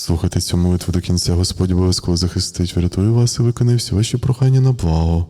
Слухайте цю молитву до кінця, Господь обов'язково захистить, врятує вас і виконає всі ваші прохання на благо.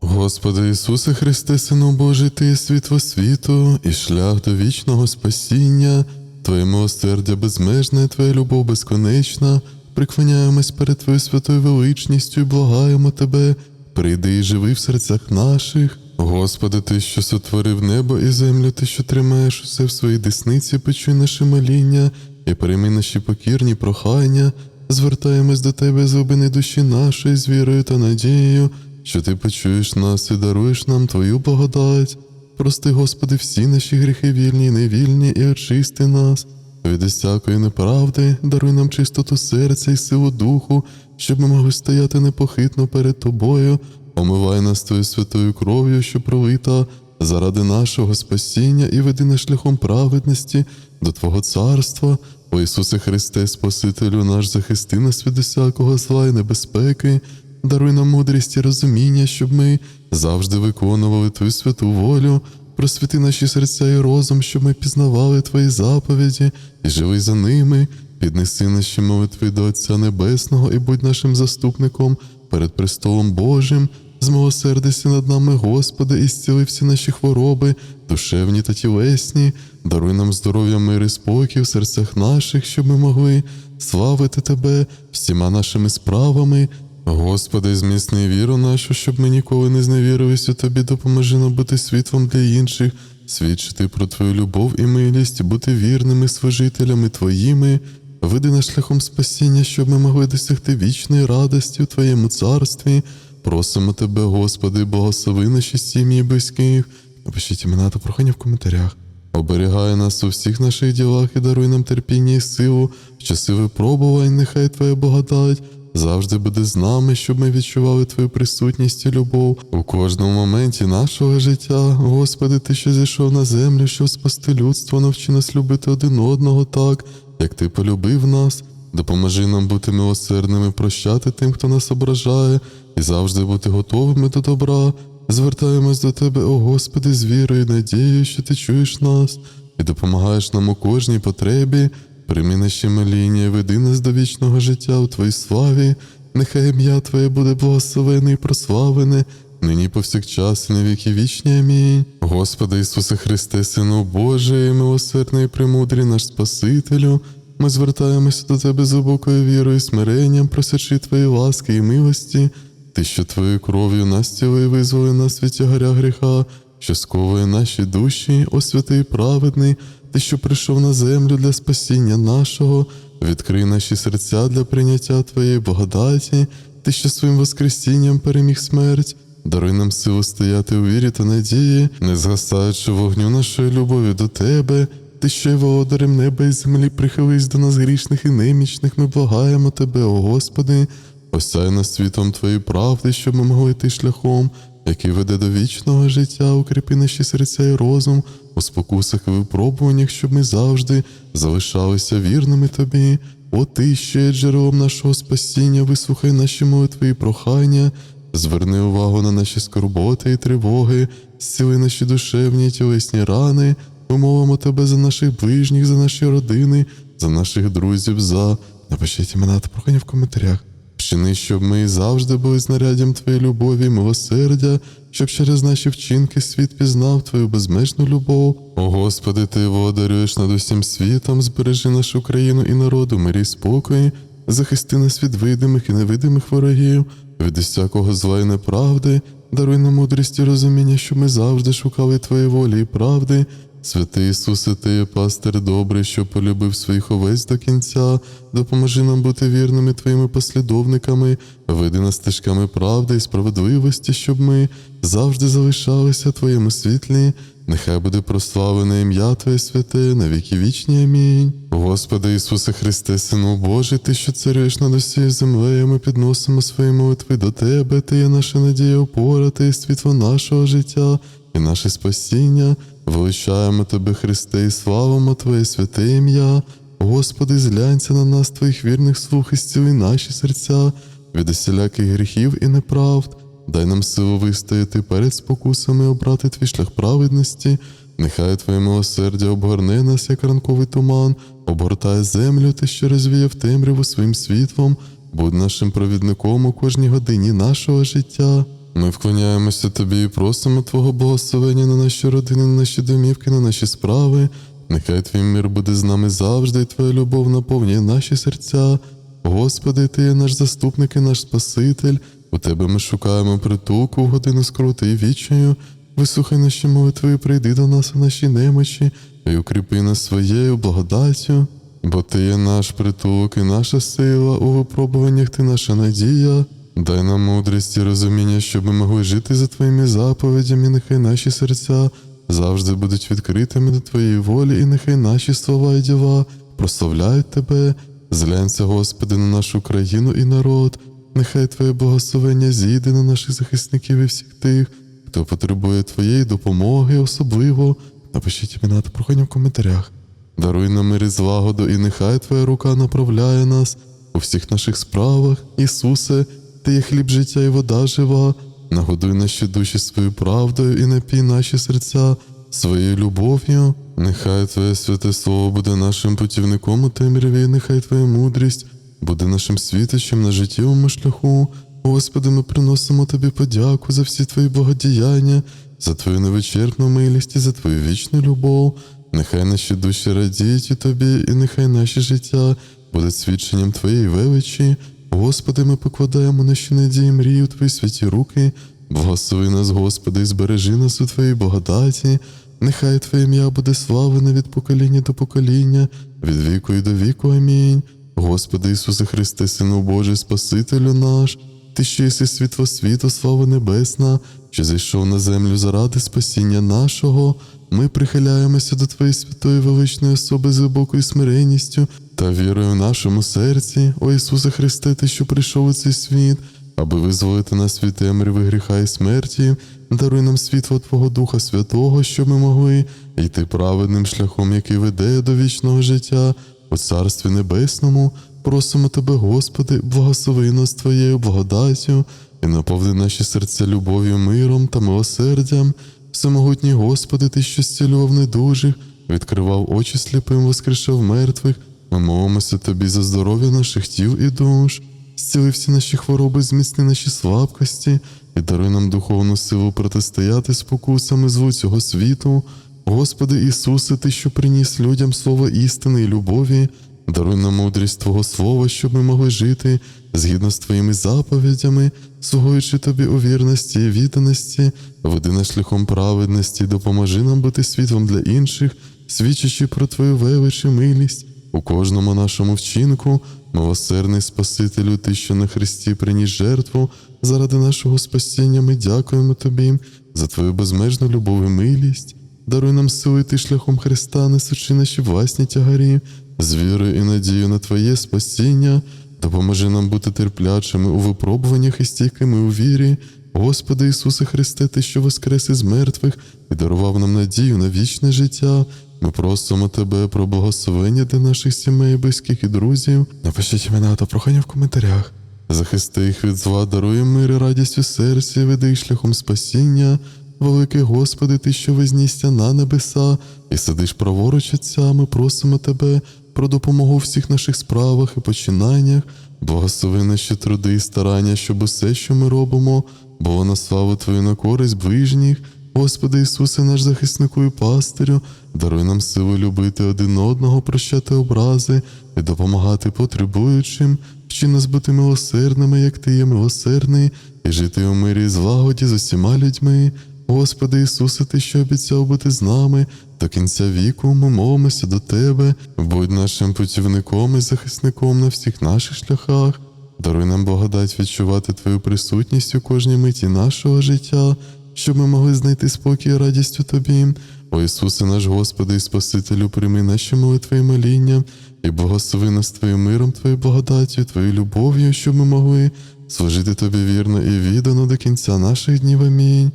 Господи Ісусе Христе, Сину Божий, Ти є світло світу і шлях до вічного спасіння, Твоє милосердя безмежне, Твоя любов безконечна, приклоняємось перед Твоєю святою величністю і благаємо Тебе, прийди і живи в серцях наших. Господи, Ти, що сотворив небо і землю, Ти, що тримаєш усе в своїй десниці, почуй наше моління і прийми наші покірні прохання, звертаємось до Тебе з глибини душі нашої з вірою та надією, що Ти почуєш нас і даруєш нам Твою благодать. Прости, Господи, всі наші гріхи вільні і невільні, і очисти нас. Від усякої неправди, даруй нам чистоту серця і силу духу, щоб ми могли стояти непохитно перед Тобою, омивай нас Твоєю святою кров'ю, що пролита заради нашого спасіння і веди нас шляхом праведності до Твого царства. О Ісусе Христе, Спасителю наш, захисти нас від усякого зла і небезпеки, даруй нам мудрість і розуміння, щоб ми завжди виконували Твою святу волю, просвіти наші серця і розум, щоб ми пізнавали Твої заповіді і жили за ними. Піднеси наші молитви до Отця Небесного і будь нашим заступником перед престолом Божим. Змилосердися над нами, Господи, і зціли всі наші хвороби, душевні та тілесні, даруй нам здоров'я, мир і спокій в серцях наших, щоб ми могли славити Тебе всіма нашими справами. Господи, зміцни віру нашу, щоб ми ніколи не зневірились у Тобі, допоможи нам бути світлом для інших, свідчити про Твою любов і милість, бути вірними служителями Твоїми. Веди нас шляхом спасіння, щоб ми могли досягти вічної радості у Твоєму царстві. Просимо Тебе, Господи, благослови наші сім'ї близьких. Напишіть імена та прохання в коментарях. Оберігай нас у всіх наших ділах і даруй нам терпіння і силу, в часи випробувань, нехай Твоя благодать завжди буде з нами, щоб ми відчували Твою присутність і любов у кожному моменті нашого життя. Господи, Ти, що зійшов на землю, щоб спасти людство, навчи нас любити один одного так, як Ти полюбив нас. Допоможи нам бути милосердними, прощати тим, хто нас ображає, і завжди бути готовими до добра. Звертаємось до Тебе, о Господи, з вірою і надією, що Ти чуєш нас і допомагаєш нам у кожній потребі. Прийми наші моління веди нас до вічного життя у Твоїй славі. Нехай ім'я Твоє буде благословене і прославлене, нині повсякчас і на віки вічні. Амінь. Господи Ісусе Христе, Сину Божий, милосердний і премудрий наш Спасителю. Ми звертаємося до Тебе з глибокою вірою і смиренням, просячи Твої ласки і милості. Ти, що Твоєю кров'ю нас цілий визволи нас від тягаря гріха, що сковує наші душі, о святий праведний, Ти, що прийшов на землю для спасіння нашого, відкрий наші серця для прийняття Твоєї благодаті, Ти, що своїм воскресінням переміг смерть. Даруй нам силу стояти у вірі та надії, не згасаючи вогню нашої любові до Тебе. Ти що й володарем неба і землі прихились до нас грішних і немічних, ми благаємо Тебе, о Господи, осяй нас світом Твоєї правди, щоб ми могли йти шляхом, який веде до вічного життя, укріпи наші серця і розум у спокусах і випробуваннях, щоб ми завжди залишалися вірними Тобі. О Ти, що джерелом нашого спасіння, вислухай наші молитви і прохання, зверни увагу на наші скорботи і тривоги, зціли наші душевні і тілесні рани. Ми молимо тебе за наших ближніх, за наші родини, за наших друзів, за напишіть імена та прохання в коментарях. Вчини, щоб ми завжди були знаряддям Твоєї любові милосердя, щоб через наші вчинки світ пізнав Твою безмежну любов. О Господи, Ти володарюєш над усім світом, збережи нашу країну і народу, мирі спокої, захисти нас від видимих і невидимих ворогів, від усякого зла і неправди, даруй нам мудрість і розуміння, щоб ми завжди шукали Твоєї волі і правди. Святий Ісусе, Ти є пастир добрий, що полюбив своїх овець до кінця, допоможи нам бути вірними Твоїми послідовниками, веди нас стежками правди і справедливості, щоб ми завжди залишалися Твоєму світлі. Нехай буде прославлене ім'я Твоє святе, на віки вічні. Амінь. Господи Ісусе Христе, Сину Божий, Ти, що царюєш над усією землею, ми підносимо свої молитви до Тебе, Ти є наша надія опора, Ти є світло нашого життя і наше спасіння. Величаємо Тебе, Христе, і славимо Твоє святе ім'я. Господи, зглянься на нас, Твоїх вірних слух і наші серця від усіляких гріхів і неправд. Дай нам силу вистояти перед спокусами, обрати твій шлях праведності. Нехай Твоє милосердя обгорне нас, як ранковий туман, обгортає землю, ти що розвіяв темряву своїм світлом, будь нашим провідником у кожній годині нашого життя. Ми вклоняємося тобі і просимо Твого благословення на наші родини, на наші домівки, на наші справи. Нехай твій мир буде з нами завжди, і Твоя любов наповнює наші серця. Господи, Ти є наш заступник і наш Спаситель. У Тебе ми шукаємо притулку в годину скрути і вічною. Вислухай наші молитви, і прийди до нас у нашій немочі, і укріпи нас своєю благодаттю. Бо Ти є наш притулок і наша сила, у випробуваннях Ти наша надія. Дай нам мудрість і розуміння, щоб ми могли жити за Твоїми заповідями, нехай наші серця завжди будуть відкритими до Твоєї волі, і нехай наші слова і діла прославляють Тебе. Зглянься, Господи, на нашу країну і народ. Нехай Твоє благословення зійде на наших захисників і всіх тих, хто потребує Твоєї допомоги, особливо. Напишіть імена та прохання в коментарях. Даруй нам мир і злагоду, і нехай Твоя рука направляє нас у всіх наших справах. Ісусе, Ти є хліб життя і вода жива. Нагодуй наші душі своєю правдою і напій наші серця своєю любов'ю. Нехай Твоє святе Слово буде нашим путівником у темряві, нехай Твоя мудрість буде нашим світочем на життєвому шляху. Господи, ми приносимо Тобі подяку за всі Твої благодіяння, за Твою невичерпну милість і за Твою вічну любов. Нехай наші душі радіють у Тобі, і нехай наше життя буде свідченням Твоєї величі. Господи, ми покладаємо наші надії і мрії у Твої святі руки. Благослови нас, Господи, і збережи нас у Твоїй благодаті. Нехай Твоє ім'я буде славлене від покоління до покоління, від віку і до віку. Амінь. Господи Ісусе Христе, Сину Божий, Спасителю наш, Ти що єси світло світу, слава небесна, що зайшов на землю заради спасіння нашого. Ми прихиляємося до Твоєї святої величної особи з глибокою смиренністю та вірою в нашому серці, о Ісусе Христе, Ти, що прийшов у цей світ, аби визволити нас від темряви гріха і смерті, даруй нам світло Твого Духа Святого, щоб ми могли йти праведним шляхом, який веде до вічного життя у Царстві Небесному. Просимо Тебе, Господи, благослови нас Твоєю благодаттю і наповни наші серця любов'ю, миром та милосердям. Всемогутній Господи, Ти, що зцілював недужих, відкривав очі сліпим, воскрешав мертвих. Ми молимося Тобі за здоров'я наших тіл і душ. Зціли всі наші хвороби, зміцни наші слабкості і даруй нам духовну силу протистояти спокусами злу цього світу. Господи Ісусе, Ти, що приніс людям слово істини і любові, даруй нам мудрість Твого Слова, щоб ми могли жити згідно з Твоїми заповідями, слугуючи Тобі у вірності і відданості, веди нас шляхом праведності, допоможи нам бути світлом для інших, свідчачи про Твою велич і милість у кожному нашому вчинку, милосердний Спасителю, Ти, що на Христі приніс жертву заради нашого спасіння, ми дякуємо Тобі за Твою безмежну любов і милість. Даруй нам сили йти шляхом Христа, несучи наші власні тягарі, з вірою і надією на Твоє спасіння, допоможи нам бути терплячими у випробуваннях і стійкими у вірі. Господи Ісусе Христе, Ти, що воскрес із мертвих і дарував нам надію на вічне життя. Ми просимо Тебе про благословення для наших сімей, близьких і друзів. Напишіть імена та прохання в коментарях. Захисти їх від зла, дарує мир і радість у серці, веди їх шляхом спасіння. Великий Господи, Ти, що вознісся на небеса і сидиш праворуч Отця, ми просимо Тебе про допомогу у всіх наших справах і починаннях. Благослови наші труди і старання, щоб усе, що ми робимо, було на славу Твою на користь ближніх. Господи Ісусе, наш захиснику і пастирю, даруй нам силу любити один одного, прощати образи і допомагати потребуючим, вчи нас бути милосердними, як Ти є милосердний, і жити у мирі і злагоді з усіма людьми. Господи Ісусе, Ти, що обіцяв бути з нами до кінця віку, ми молимося до Тебе, будь нашим путівником і захисником на всіх наших шляхах. Даруй нам благодать відчувати Твою присутність у кожній миті нашого життя, щоб ми могли знайти спокій і радість у Тобі. О Ісусе, наш Господи і Спасителю, прийми наші молитви і моління, і благослови нас Твоїм миром, Твоєю благодаттю, Твоєю любов'ю, щоб ми могли служити Тобі вірно і віддано до кінця наших днів. Амінь.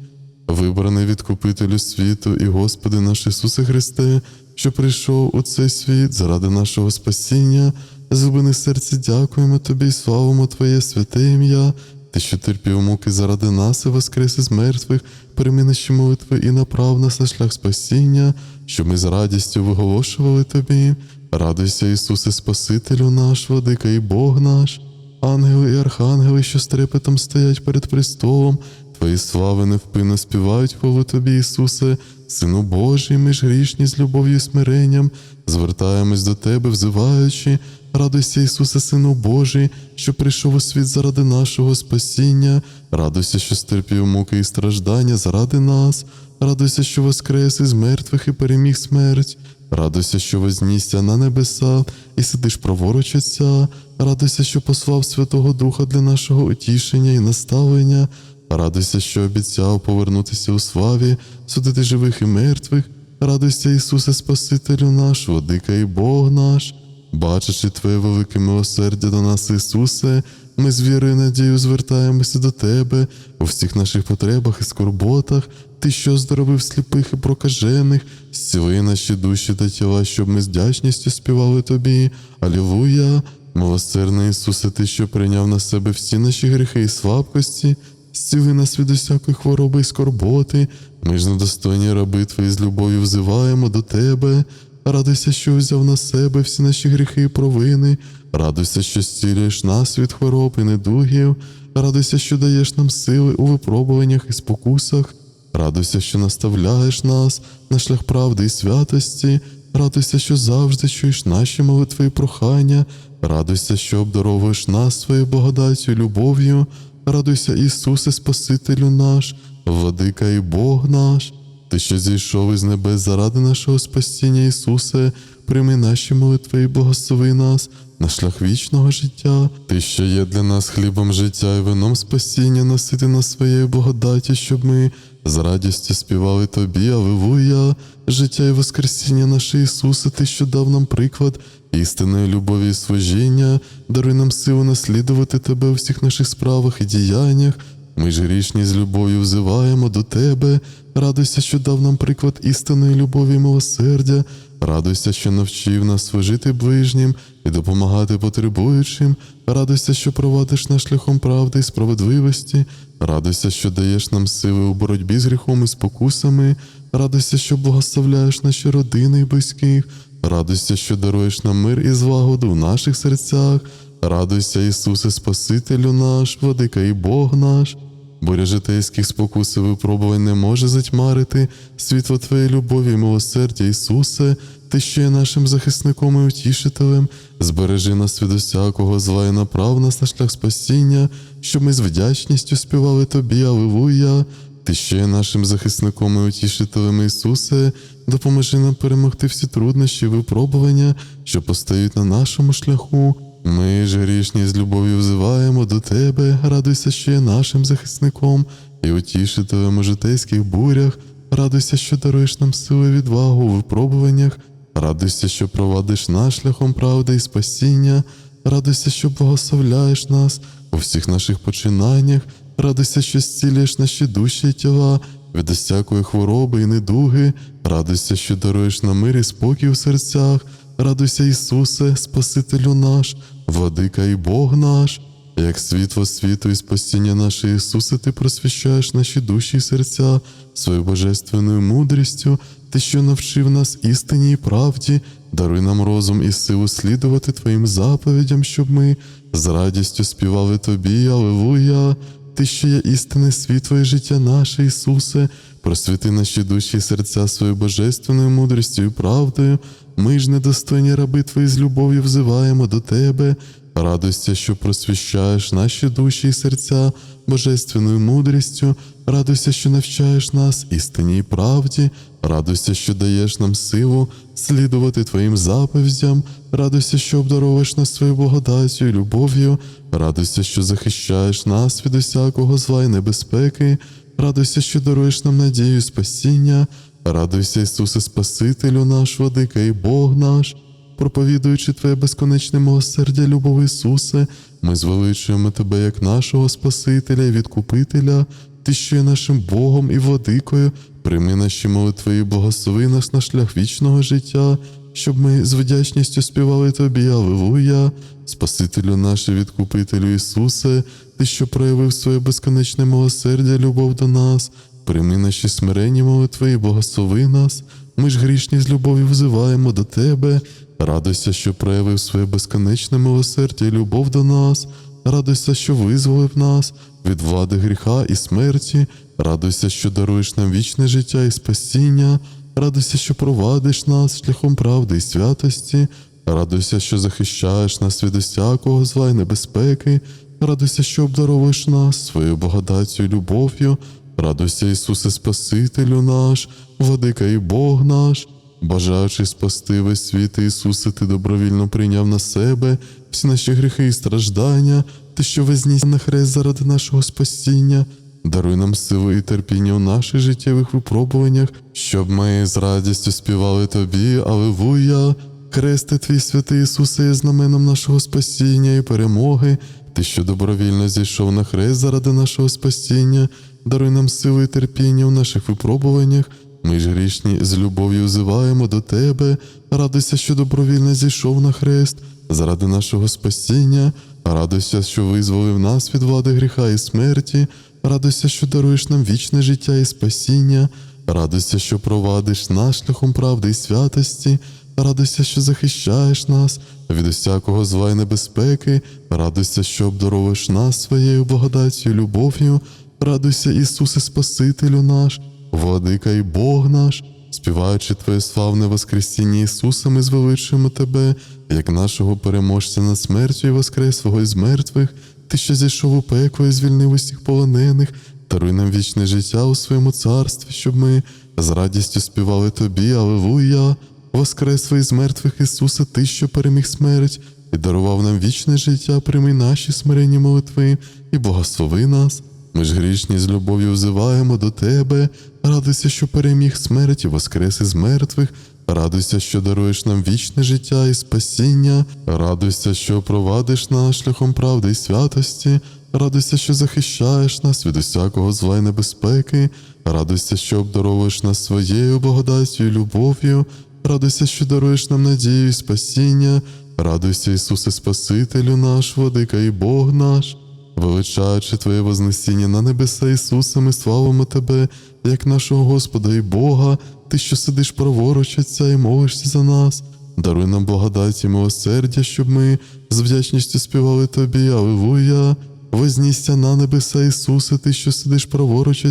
Вибраний відкупителю світу і Господи наш Ісусе Христе, що прийшов у цей світ заради нашого спасіння, з глибини серця дякуємо Тобі і славимо Твоє святе ім'я. ти, що терпів муки заради нас і воскрес із мертвих, наші молитви і направ нас на шлях спасіння, щоб ми з радістю виголошували тобі. Радуйся, Ісусе, Спасителю наш, владика і Бог наш. Ангели і архангели, що з трепетом стоять перед престолом, Твої слави невпинно співають хвалу Тобі, Ісусе, Сину Божий, ми ж грішні з любов'ю і смиренням, звертаємось до Тебе, взиваючи, радуйся, Ісусе, Сину Божий, що прийшов у світ заради нашого спасіння, радуйся, що стерпів муки і страждання заради нас, радуйся, що воскрес із мертвих і переміг смерть. Радуйся, що вознісся на небеса і сидиш праворуч Отця. Радуйся, що послав Святого Духа для нашого утішення і наставлення. Радуйся, що обіцяв повернутися у славі, судити живих і мертвих. Радуйся, Ісусе, Спасителю наш, Владика і Бог наш. Бачачи Твоє велике милосердя до нас, Ісусе, ми з вірою і надією звертаємося до Тебе у всіх наших потребах і скорботах, Ти, що оздоровив сліпих і прокажених, зціли наші душі та тіла, щоб ми з вдячністю співали Тобі. Алілуя! Милосердний Ісусе, Ти, що прийняв на себе всі наші гріхи і слабкості, зціли нас від усякої хвороби і скорботи. Ми ж недостойні раби Твої з любов'ю взиваємо до Тебе. Радуйся, що взяв на себе всі наші гріхи і провини. Радуйся, що зцілюєш нас від хвороб і недугів. Радуйся, що даєш нам сили у випробуваннях і спокусах. Радуйся, що наставляєш нас на шлях правди і святості. Радуйся, що завжди чуєш наші молитви і прохання. Радуйся, що обдаровуєш нас своєю благодаттю і любов'ю. Радуйся, Ісусе, Спасителю наш, Владика і Бог наш. Ти, що зійшов із небес заради нашого спасіння, Ісусе, прийми наші молитви і благослови нас на шлях вічного життя. Ти, що є для нас хлібом життя і вином спасіння, носити нас своєю благодаті, щоб ми з радістю співали Тобі, Аллилуйя, життя і воскресіння наше Ісусе, Ти, що дав нам приклад істинної любові і служіння, даруй нам силу наслідувати Тебе у всіх наших справах і діяннях. Ми ж грішні з любов'ю взиваємо до Тебе. Радуйся, що дав нам приклад істинної любові і милосердя. Радуйся, що навчив нас служити ближнім і допомагати потребуючим. Радуйся, що провадиш нас шляхом правди і справедливості. Радуйся, що даєш нам сили у боротьбі з гріхом і спокусами. Радуйся, що благословляєш наші родини і близьких. Радуйся, що даруєш нам мир і злагоду в наших серцях. Радуйся, Ісусе, Спасителю наш, владика і Бог наш. Буря житейських спокус і випробувань не може затьмарити світло Твоєї любові і милосердя, Ісусе, Ти що є нашим захисником і утішителем, збережи нас від усякого зла і направ нас на шлях спасіння, щоб ми з вдячністю співали Тобі, Аллилуйя. Ти що є нашим захисником і утішителем, Ісусе, допоможи нам перемогти всі труднощі і випробування, що постають на нашому шляху. Ми ж грішні з любов'ю взиваємо до Тебе, радуйся, що є нашим захисником. І утішителем у житейських бурях, радуйся, що даруєш нам силу і відвагу у випробуваннях, радуйся, що провадиш нас шляхом правди і спасіння, радуйся, що благословляєш нас у всіх наших починаннях, радуйся, що зцілюєш наші душі і тіла від усякої хвороби і недуги, радуйся, що даруєш нам мир і спокій у серцях. Радуйся, Ісусе, Спасителю наш, Владика і Бог наш, як світло світу і спасіння наше Ісусе, Ти просвіщаєш наші душі і серця своєю божественною мудрістю, Ти, що навчив нас істині і правді, даруй нам розум і силу слідувати Твоїм заповідям, щоб ми з радістю співали Тобі, Аллилуйя. Ти, що є істинне світло і життя наше, Ісусе, просвіти наші душі і серця своєю божественною мудрістю і правдою. Ми ж недостойні раби Твої з любов'ю взиваємо до Тебе. Радуйся, що просвіщаєш наші душі і серця божественною мудрістю, радуйся, що навчаєш нас істині і правді, радуйся, що даєш нам силу слідувати Твоїм заповідям, радуйся, що обдаровуєш нас своєю благодаттю і любов'ю, радуйся, що захищаєш нас від усякого зла і небезпеки, радуйся, що даруєш нам надію спасіння. Радуйся, Ісусе, Спасителю наш, Владика і Бог наш, проповідуючи Твоє безконечне милосердя, любов Ісусе, ми звеличуємо Тебе як нашого Спасителя і Відкупителя, Ти, що є нашим Богом і владикою, прийми наші молитви і благослови нас на шлях вічного життя, щоб ми з вдячністю співали тобі, Аллилуйя. Спасителю наш відкупителю Ісусе, Ти, що проявив своє безконечне милосердя, любов до нас, прийми наші смиренні молитви і благослови нас. Ми ж грішні з любов'ю взиваємо до Тебе. Радуйся, що проявив своє безконечне милосердя і любов до нас. Радуйся, що визволив нас від влади гріха і смерті. Радуйся, що даруєш нам вічне життя і спасіння. Радуйся, що провадиш нас шляхом правди і святості. Радуйся, що захищаєш нас від усякого зла і небезпеки. Радуйся, що обдаровуєш нас своєю благодаттю і любов'ю. Радуйся, Ісусе Спасителю наш, владика і Бог наш. Бажаючи спасти весь світ, Ісусе, Ти добровільно прийняв на себе всі наші гріхи і страждання, Ти, що вознісся на хрест заради нашого спасіння. Даруй нам силу і терпіння у наших життєвих випробуваннях, щоб ми з радістю співали Тобі, Аллилуйя. Хресте Твій святий Ісусе є знаменом нашого спасіння і перемоги. Ти, що добровільно зійшов на хрест заради нашого спасіння, даруй нам силу і терпіння у наших випробуваннях. Ми ж грішні з любов'ю взиваємо до Тебе. Радуйся, що добровільно зійшов на хрест заради нашого спасіння. Радуйся, що визволив нас від влади гріха і смерті. Радуйся, що даруєш нам вічне життя і спасіння. Радуйся, що провадиш нас шляхом правди і святості. Радуйся, що захищаєш нас від усякого зла й небезпеки. Радуйся, що обдаровуєш нас своєю благодаттю і любов'ю. Радуйся, Ісусе Спасителю наш, владика і Бог наш, співаючи Твоє славне Воскресіння Ісуса, ми звеличуємо Тебе, як нашого переможця над смертю і воскреслого із мертвих, Ти, що зійшов у пекло і звільнив усіх полонених, даруй нам вічне життя у своєму царстві, щоб ми з радістю співали Тобі, Аллилуйя. Воскреслий з мертвих Ісуса, Ти, що переміг смерть, і дарував нам вічне життя, прийми наші смиренні молитви і благослови нас. Ми ж грішні з любов'ю взиваємо до Тебе. Радуйся, що переміг смерть і воскрес із мертвих. Радуйся, що даруєш нам вічне життя і спасіння. Радуйся, що провадиш нас шляхом правди і святості. Радуйся, що захищаєш нас від усякого зла й небезпеки. Радуйся, що обдаровуєш нас своєю благодаттю і любов'ю. Радуйся, що даруєш нам надію і спасіння. Радуйся, Ісусе Спасителю наш, Владика і Бог наш. Величаючи Твоє Вознесіння на небеса Ісуса, ми славимо Тебе, як нашого Господа і Бога, Ти, що сидиш праворуч Отця і молишся за нас. Даруй нам благодать і милосердя, щоб ми з вдячністю співали Тобі, Аллилуйя. Вознісся на небеса Ісусе, Ти, що сидиш праворуч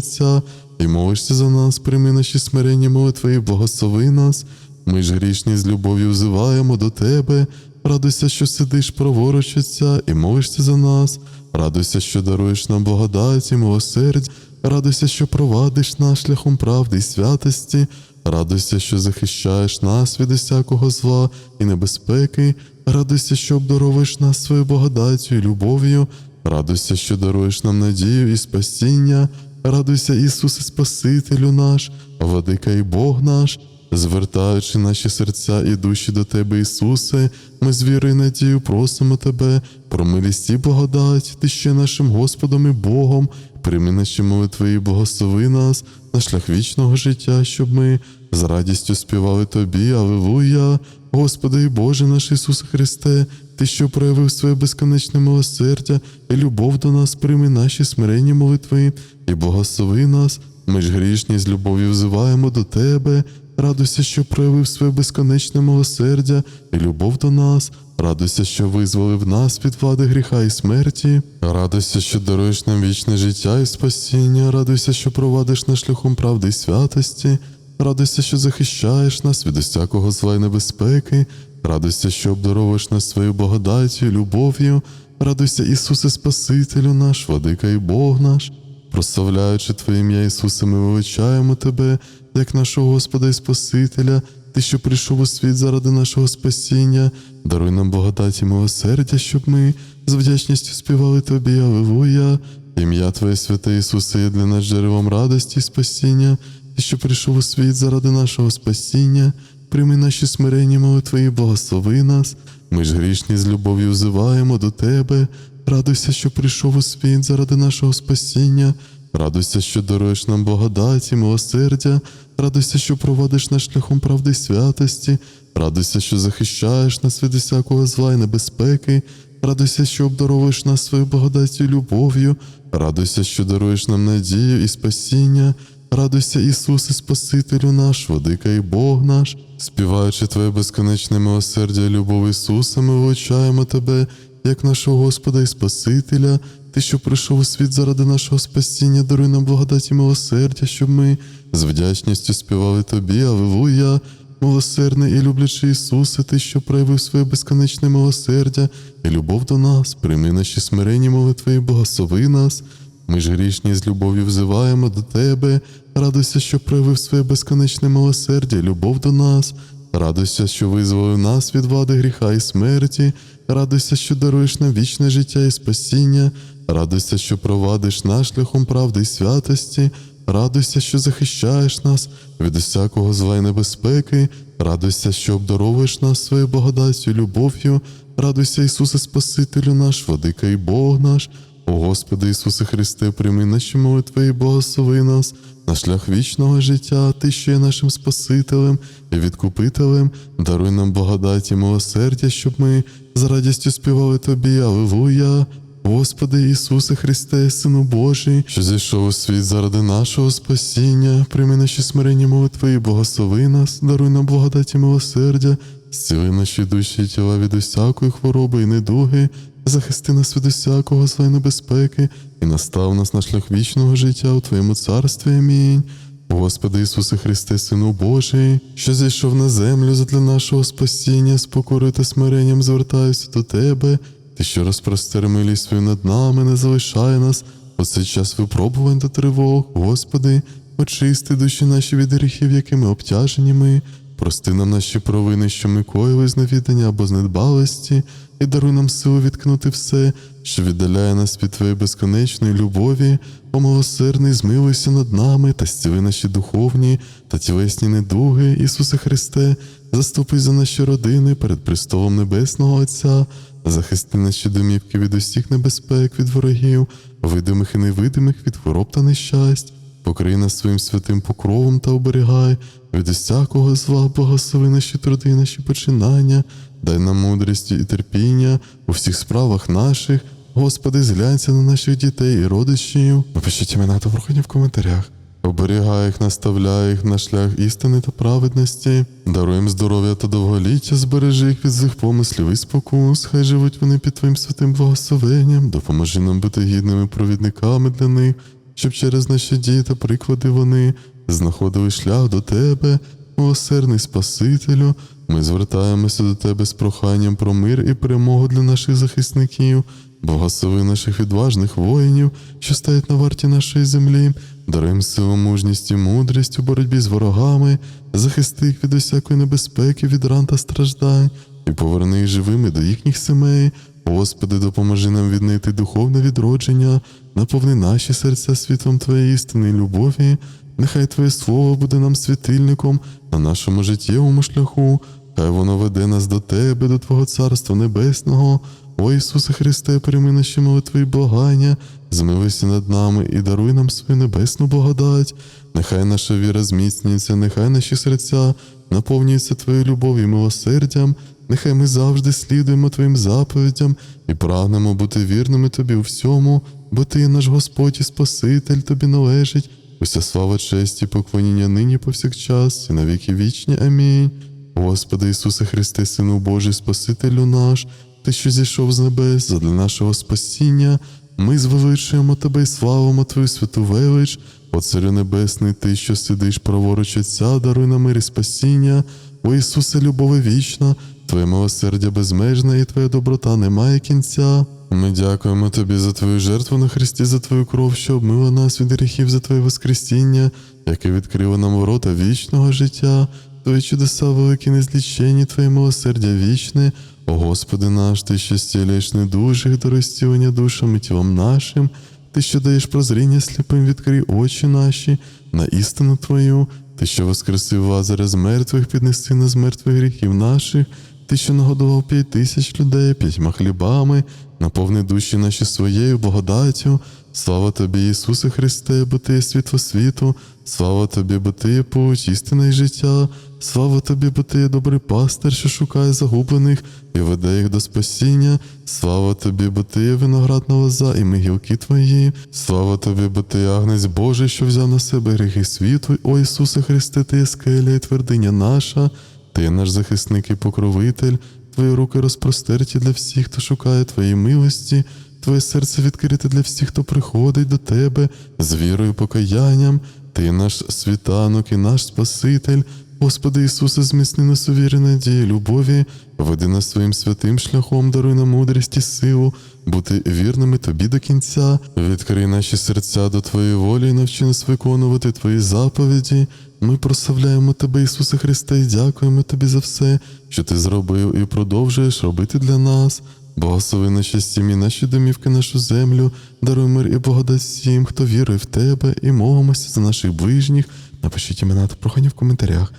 і молишся за нас, прийми наші смиренні молитви і благослови нас. Ми ж грішні з любов'ю взиваємо до Тебе. Радуйся, що сидиш праворуч Отця і молишся за нас. Радуйся, що даруєш нам благодать і милосердя. Радуйся, що провадиш нас шляхом правди і святості. Радуйся, що захищаєш нас від усякого зла і небезпеки. Радуйся, що обдаровуєш нас своєю благодаттю і любов'ю. Радуйся, що даруєш нам надію і спасіння. Радуйся, Ісусе Спасителю наш, владика і Бог наш. Звертаючи наші серця і душі до Тебе, Ісусе, ми з вірою і надією просимо Тебе про милість і благодать, Ти ще нашим Господом і Богом, прийми наші молитви і благослови нас на шлях вічного життя, щоб ми з радістю співали Тобі, Аллилуйя, Господи і Боже наш Ісусе Христе, Ти, що проявив своє безконечне милосердя і любов до нас, прийми наші смиренні молитви і благослови нас. Ми ж грішні з любов'ю взиваємо до Тебе. Радуйся, що проявив своє безконечне милосердя і любов до нас. Радуйся, що визволив нас від влади гріха і смерті. Радуйся, що даруєш нам вічне життя і спасіння. Радуйся, що провадиш нас шляхом правди і святості. Радуйся, що захищаєш нас від усякого зла й небезпеки. Радуйся, що обдаровуєш нас своєю благодаттю і любов'ю. Радуйся, Ісусе Спасителю наш, Владика і Бог наш. Прославляючи Твоє ім'я Ісусе, ми величаємо Тебе, як нашого Господа і Спасителя, Ти, що прийшов у світ заради нашого спасіння, даруй нам благодать і милосердя, щоб ми з вдячністю співали Тобі, Аллилуйя. Ім'я Твоє святе Ісусе є для нас джерелом радості і спасіння, Ти, що прийшов у світ заради нашого спасіння, прийми наші смиренні молитви і благослови нас. Ми ж грішні з любов'ю взиваємо до Тебе. Радуйся, що прийшов у світ заради нашого спасіння. Радуйся, що даруєш нам благодать і милосердя. Радуйся, що проводиш нас шляхом правди й святості. Радуйся, що захищаєш нас від усякого зла і небезпеки. Радуйся, що обдаровуєш нас своєю благодаттю і любов'ю. Радуйся, що даруєш нам надію і спасіння. Радуйся, Ісусе, Спасителю наш, Владика і Бог наш, співаючи Твоє безконечне милосердя і любов Ісуса, ми вилучаємо Тебе, як нашого Господа і Спасителя, Ти, що прийшов у світ заради нашого спасіння, даруй нам благодаті милосердя, щоб ми з вдячністю співали Тобі, Аллилуйя. Милосердний і люблячий Ісусе, Ти, що проявив своє безконечне милосердя і любов до нас, прийми наші смиренні молитви і благослови нас. Ми ж грішні з любов'ю взиваємо до Тебе. Радуйся, що проявив своє безконечне милосердя любов до нас. Радуйся, що визволив нас від влади гріха і смерті. Радуйся, що даруєш нам вічне життя і спасіння. Радуйся, що провадиш нас шляхом правди і святості. Радуйся, що захищаєш нас від усякого зла й небезпеки. Радуйся, що обдаровуєш нас своєю благодаттю і любов'ю. Радуйся, Ісусе, Спасителю наш, Владика і Бог наш. О Господи Ісусе Христе, прийми наші молитви і благослови нас на шлях вічного життя, Ти, що є нашим Спасителем і відкупителем, даруй нам благодаті і милосердя, щоб ми з радістю співали Тобі, Аллилуйя. Господи Ісусе Христе, Сину Божий, що зійшов у світ заради нашого спасіння, прийми наші смиренні молитви і благослови нас, даруй нам благодаті і милосердя, зціли наші душі і тіла від усякої хвороби і недуги, захисти нас від усякого зла й небезпеки, і настав нас на шлях вічного життя у Твоєму царстві. Амінь. Господи Ісусе Христе, Сину Божий, що зійшов на землю задля нашого спасіння, з покорою та смиренням звертаюся до Тебе, Ти, що розпростер милість свою над нами, не залишай нас. У цей час випробувань та тривог, Господи, очисти душі наші від гріхів, якими обтяжені ми, прости нам наші провини, що ми коїли з невідання або з недбалості, і даруй нам силу відкнути все, що віддаляє нас від Твоєї безконечної любові, о милосердний, змилуйся над нами та зціли наші духовні та тілесні недуги, Ісусе Христе, заступи за наші родини перед престолом Небесного Отця, захисти наші домівки від усіх небезпек, від ворогів, видимих і невидимих, від хвороб та нещасть. Покрий нас своїм святим покровом та оберігай від усякого зла, благослови наші труди, наші починання, дай нам мудрість і терпіння у всіх справах наших. Господи, зглянься на наших дітей і родичів. Напишіть імена та прохання в коментарях. Оберігай їх, наставляй їх на шлях істини та праведності, даруй їм здоров'я та довголіття, збережи їх від злих помислів і спокус, хай живуть вони під Твоїм святим благословенням, допоможи нам бути гідними провідниками для них, щоб через наші дії та приклади вони знаходили шлях до Тебе, милосердний Спасителю. Ми звертаємося до Тебе з проханням про мир і перемогу для наших захисників. Благослови наших відважних воїнів, що стоять на варті нашої землі, даруй їм силу, мужність і мудрість у боротьбі з ворогами, захисти їх від усякої небезпеки, від ран та страждань, і поверни їх живими до їхніх сімей. Господи, допоможи нам віднайти духовне відродження, наповни наші серця світлом Твоєї істини і любові. Нехай Твоє Слово буде нам світильником на нашому життєвому шляху, хай воно веде нас до Тебе, до Твого Царства Небесного. О Ісусе Христе, прийми наші молитви і благання, змилися над нами і даруй нам свою небесну благодать. Нехай наша віра зміцнюється, нехай наші серця наповнюються Твоєю любов'ю і милосердям. Нехай ми завжди слідуємо Твоїм заповідям і прагнемо бути вірними Тобі у всьому, бо Ти наш Господь і Спаситель, Тобі належить. Уся слава, честь і поклоніння нині повсякчас, і на віки вічні. Амінь. Господи Ісусе Христе, Сину Божий, Спасителю наш, Ти, що зійшов з небес задля нашого спасіння, ми звеличуємо Тебе і славимо Твою святу велич, о Царю Небесний, Ти, що сидиш праворуч Отця, даруй нам мир і спасіння, о Ісусе, любове вічна, Твоє милосердя безмежне і Твоя доброта немає кінця. Ми дякуємо Тобі за Твою жертву на Христі, за Твою кров, що обмила нас від гріхів за Твоє Воскресіння, яке відкрило нам ворота вічного життя, Твої чудеса великі незлічені, Твоє милосердя вічне, о Господи наш, Ти, що зціляєш недужих до розцілення душам і тілом нашим, Ти, що даєш прозріння сліпим, відкрий очі наші на істину Твою, Ти, що воскресив Лазаря з мертвих, піднеси нас з мертвих гріхів наших, Ти, що нагодував п'ять тисяч людей п'ятьма хлібами наповни душі наші своєю благодаттю. Слава тобі, Ісусе Христе, бо Ти є світло світу, слава тобі, бо Ти є путь, істина й життя, слава тобі, бо Ти є добрий пастир, що шукає загублених і веде їх до спасіння. Слава тобі, бо Ти є виноградна лоза і ми гілки Твої. Слава тобі, бо Ти є агнець Божий, що взяв на себе гріхи світу. О Ісусе Христе, Ти є скеля і твердиня наша, Ти наш захисник і покровитель. Твої руки розпростерті для всіх, хто шукає Твоєї милості, Твоє серце відкрите для всіх, хто приходить до Тебе з вірою покаянням. Ти наш світанок і наш Спаситель. Господи Ісусе, зміцни нас у вірі, надії, любові, веди нас своїм святим шляхом, даруй нам мудрість і силу, бути вірними Тобі до кінця, відкрий наші серця до Твоєї волі і навчи нас виконувати Твої заповіді. Ми прославляємо Тебе, Ісусе Христе, і дякуємо Тобі за все, що Ти зробив і продовжуєш робити для нас. Благослови наші сім'ї, наші домівки, нашу землю, даруй мир і благодать всім, хто вірує в Тебе, і молимося за наших ближніх. Напишіть імена та прохання в коментарях.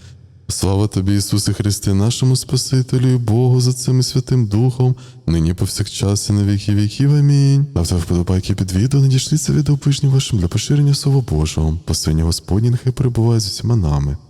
Слава тобі, Ісусе Христе, нашому Спасителю і Богу за цим Святим Духом, нині повсякчас і на віки віків. Амінь. Ставте вподобайки під відео, надішліться відео ближнім вашим для поширення Слова Божого. Посиня Господні нехай перебуває з усіма нами.